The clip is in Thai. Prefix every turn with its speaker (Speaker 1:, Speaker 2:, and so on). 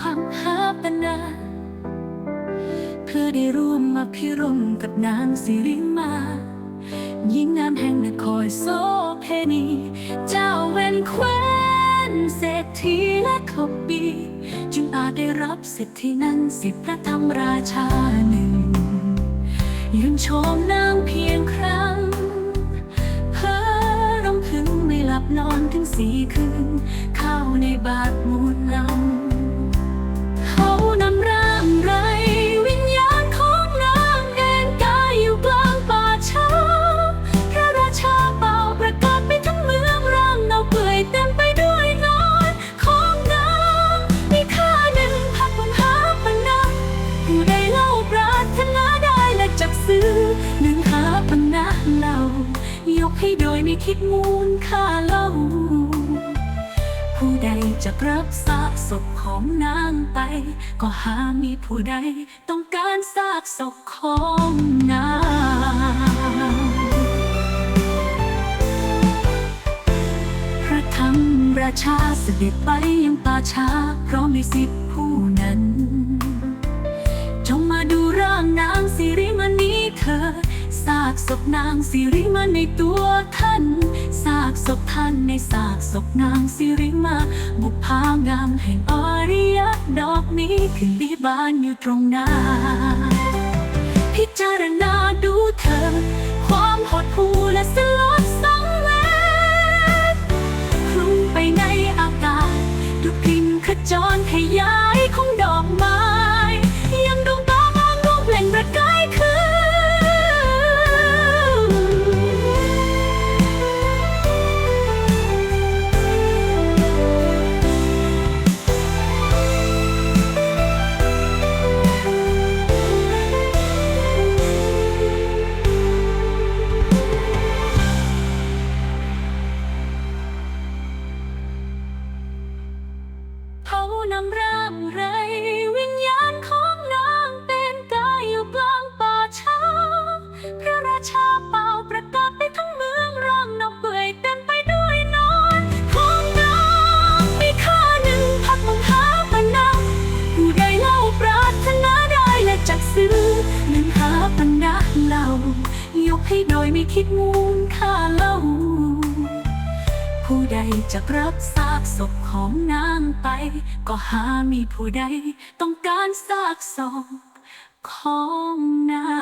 Speaker 1: พันห้าปนาเพื่อได้ร่วมมาพิรมกับนางสิริมาหญิงงามแห่งนครโสเพณีจ ทบบี จึงอาจได้รับสิทธินั้นสิทธิพระธรรมราชาหนึ่ง ยืนชมนางเพียงครั้งเพ้อรำพึงไม่หลับนอนถึงสี่คืน เข้าในบาท ไม่คิดมูลค่าเล่า ผู้ใดจะรับซากศพของนางไป ก็หามีผู้ใดต้องการซากศพของนางพระธรรมราชาเสด็จไปยังป่าช้าเพราะมีสิทธิผู้นั้น จงมาดูร่างนางสิริมณีเธอซากศพนางสิริมาในตัวท่านซากศพท่านในซากศพนางสิริมา บุพางามแห่งอริยดอกนี้คือบีบานอยู่ตรงหน้า พิจารณาดูเธอ ความหดหู่และสลดสั เขานำร่างไร วิญญาณของนางเป็นกายอยู่กลางป่าช้า พระราชาเป่าประกาศไปทั้งเมืองร่างน่าเปื่อยเต็มไปด้วยนอนของนางมีค่าหนึ่งพักมงหาปนักผู้ใดเล่าปรารถนาได้และจักซื้อหนึ่งหาปนักเล่ายกให้โดยไม่คิดมูลค่าเล่า ผู้ใดจะรับซากศพของนางไป ก็หามีผู้ใดต้องการซากศพของนาง